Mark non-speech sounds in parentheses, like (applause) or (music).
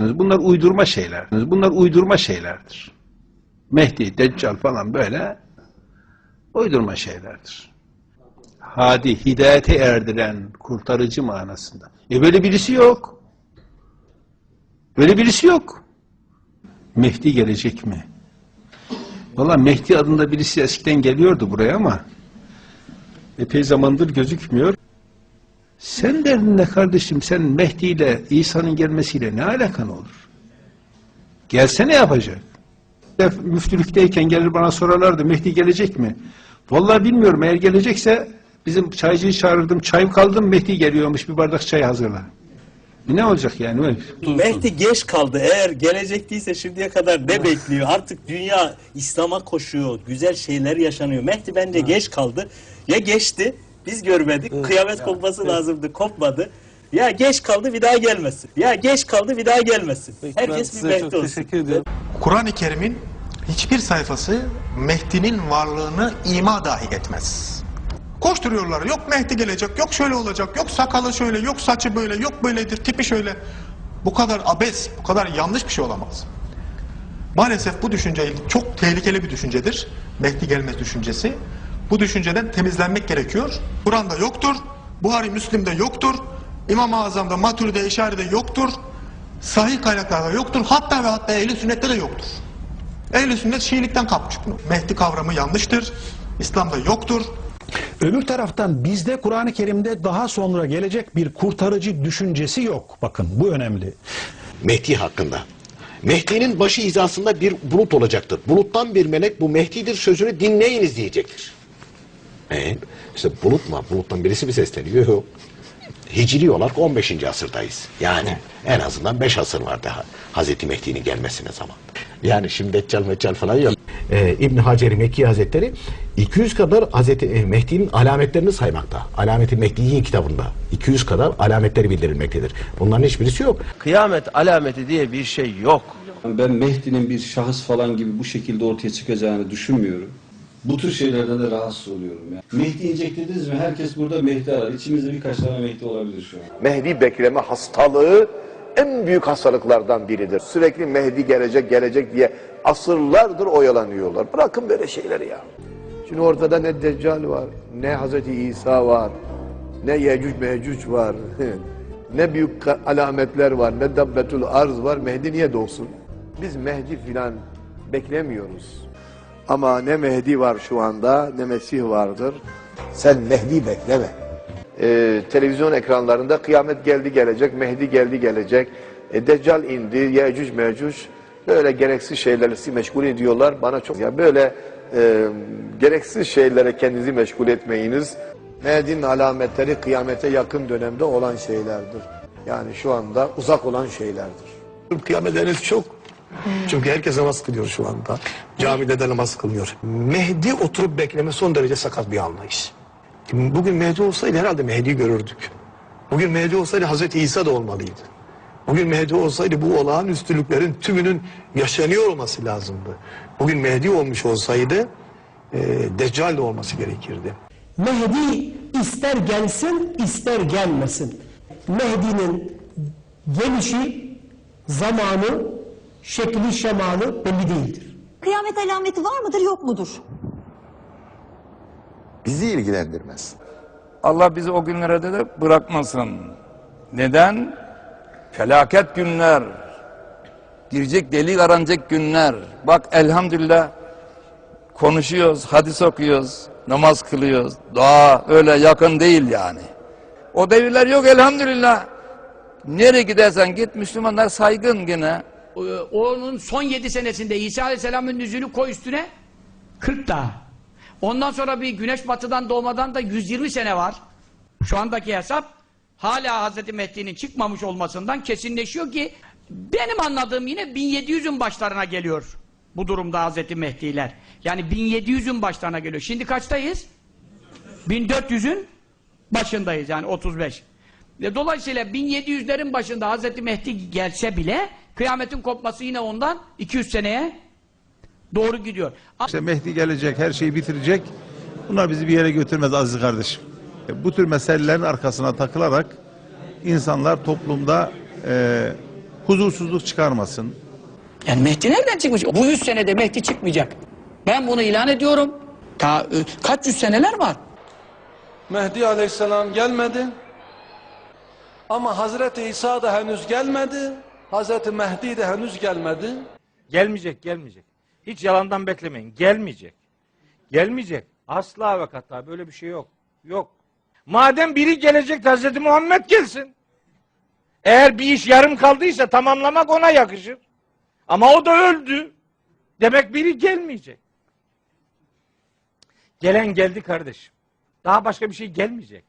Bunlar uydurma şeyler. Bunlar uydurma şeylerdir. Mehdi, Deccal falan böyle uydurma şeylerdir. Hadi, hidayete erdiren, kurtarıcı manasında. E böyle birisi yok. Böyle birisi yok. Mehdi gelecek mi? Valla Mehdi adında birisi eskiden geliyordu buraya ama epey zamandır gözükmüyor. Sen derdin ne kardeşim? Sen Mehdi ile İsa'nın gelmesiyle ne alakan olur? Gelse ne yapacak? Müftülükteyken gelir bana sorarlardı Mehdi gelecek mi? Vallahi bilmiyorum eğer gelecekse bizim çaycıyı çağırırdım. Çay kaldım Mehdi geliyormuş bir bardak çay hazırla. Ne olacak yani? Öyle. Mehdi geç kaldı. Eğer gelecektiyse şimdiye kadar ne bekliyor? Artık dünya İslam'a koşuyor. Güzel şeyler yaşanıyor. Mehdi bence geç kaldı. Ya geçti. Biz görmedik. Kıyamet kopması lazımdı. Kopmadı. Ya geç kaldı bir daha gelmesin. Ya geç kaldı bir daha gelmesin. Herkes bir Mehdi olsun. ediyorum. Kur'an-ı Kerim'in hiçbir sayfası Mehdi'nin varlığını ima dahi etmez. Koşturuyorlar. Yok Mehdi gelecek, yok şöyle olacak, yok sakalı şöyle, yok saçı böyle, yok böyledir, tipi şöyle. Bu kadar abes, bu kadar yanlış bir şey olamaz. Maalesef bu düşünce çok tehlikeli bir düşüncedir. Mehdi gelmez düşüncesi. Bu düşünceden temizlenmek gerekiyor. Kur'an'da yoktur, Buhari Müslim'de yoktur, İmam-ı Azam'da, Maturi'de, İşari'de yoktur, sahih kaynaklarda yoktur, hatta ve hatta ehl sünnette de yoktur. Ehl-i sünnet Şiilikten kapmış bunu. Mehdi kavramı yanlıştır, İslam'da yoktur. Öbür taraftan bizde Kur'an-ı Kerim'de daha sonra gelecek bir kurtarıcı düşüncesi yok. Bakın bu önemli. Mehdi hakkında. Mehdi'nin başı hizasında bir bulut olacaktır. Buluttan bir melek bu Mehdi'dir sözünü dinleyiniz diyecektir. E, işte bulut mu? Buluttan birisi mi sesleniyor? Yok. Hicri olarak 15. asırdayız. Yani en azından 5 asır var daha Hazreti Mehdi'nin gelmesine zaman. Yani şimdi Deccal Meccal falan yok. Ee, İbn Hacer Mekki Hazretleri 200 kadar Hazreti e, Mehdi'nin alametlerini saymakta. Alameti Mehdi'yi kitabında 200 kadar alametleri bildirilmektedir. Bunların hiçbirisi yok. Kıyamet alameti diye bir şey yok. Ben Mehdi'nin bir şahıs falan gibi bu şekilde ortaya çıkacağını düşünmüyorum. Bu tür şeylerden de rahatsız oluyorum. Yani. Mehdi ineceklediniz mi? Herkes burada Mehdi arar. İçimizde birkaç tane Mehdi olabilir şu an. Mehdi bekleme hastalığı en büyük hastalıklardan biridir. Sürekli Mehdi gelecek gelecek diye asırlardır oyalanıyorlar. Bırakın böyle şeyleri ya. Şimdi ortada ne Deccal var, ne Hazreti İsa var, ne Yecüc Mecüc var, (laughs) ne büyük alametler var, ne Dabbetul Arz var. Mehdi niye doğsun? Biz Mehdi filan beklemiyoruz. Ama ne Mehdi var şu anda, ne Mesih vardır. Sen Mehdi bekleme. Ee, televizyon ekranlarında kıyamet geldi gelecek, Mehdi geldi gelecek, e, Deccal indi, Yecüc Mecüc böyle gereksiz şeylerle sizi meşgul ediyorlar. Bana çok ya böyle e, gereksiz şeylere kendinizi meşgul etmeyiniz. Mehdi'nin alametleri kıyamete yakın dönemde olan şeylerdir. Yani şu anda uzak olan şeylerdir. Kıyamet henüz çok. Çünkü herkes namaz kılıyor şu anda. Camide de namaz kılıyor. Mehdi oturup bekleme son derece sakat bir anlayış. Bugün Mehdi olsaydı herhalde Mehdi'yi görürdük. Bugün Mehdi olsaydı Hazreti İsa da olmalıydı. Bugün Mehdi olsaydı bu olağanüstülüklerin tümünün yaşanıyor olması lazımdı. Bugün Mehdi olmuş olsaydı e, Deccal de olması gerekirdi. Mehdi ister gelsin ister gelmesin. Mehdi'nin gelişi, zamanı, şekli, şemalı belli değildir. Kıyamet alameti var mıdır yok mudur? Bizi ilgilendirmez. Allah bizi o günlere de, de bırakmasın. Neden? Felaket günler. Girecek delik aranacak günler. Bak elhamdülillah konuşuyoruz, hadis okuyoruz, namaz kılıyoruz. Daha öyle yakın değil yani. O devirler yok elhamdülillah. Nereye gidersen git Müslümanlar saygın gene. Onun son yedi senesinde İsa Aleyhisselam'ın nüzülü koy üstüne 40 daha. Ondan sonra bir güneş batıdan doğmadan da 120 sene var. Şu andaki hesap hala Hazreti Mehdi'nin çıkmamış olmasından kesinleşiyor ki benim anladığım yine 1700'ün başlarına geliyor. Bu durumda Hazreti Mehdi'ler. Yani 1700'ün başlarına geliyor. Şimdi kaçtayız? 1400'ün başındayız yani 35. Ve dolayısıyla 1700'lerin başında Hazreti Mehdi gelse bile kıyametin kopması yine ondan 200 seneye doğru gidiyor. İşte Mehdi gelecek, her şeyi bitirecek. Bunlar bizi bir yere götürmez aziz kardeşim. E, Bu tür meselelerin arkasına takılarak insanlar toplumda e, huzursuzluk çıkarmasın. Yani Mehdi nereden çıkmış? Bu yüz senede Mehdi çıkmayacak. Ben bunu ilan ediyorum. Ta, e, kaç yüz seneler var. Mehdi Aleyhisselam gelmedi. Ama Hazreti İsa da henüz gelmedi. Hazreti Mehdi de henüz gelmedi. Gelmeyecek, gelmeyecek. Hiç yalandan beklemeyin. Gelmeyecek. Gelmeyecek. Asla ve kata böyle bir şey yok. Yok. Madem biri gelecek Hazreti Muhammed gelsin. Eğer bir iş yarım kaldıysa tamamlamak ona yakışır. Ama o da öldü. Demek biri gelmeyecek. Gelen geldi kardeşim. Daha başka bir şey gelmeyecek.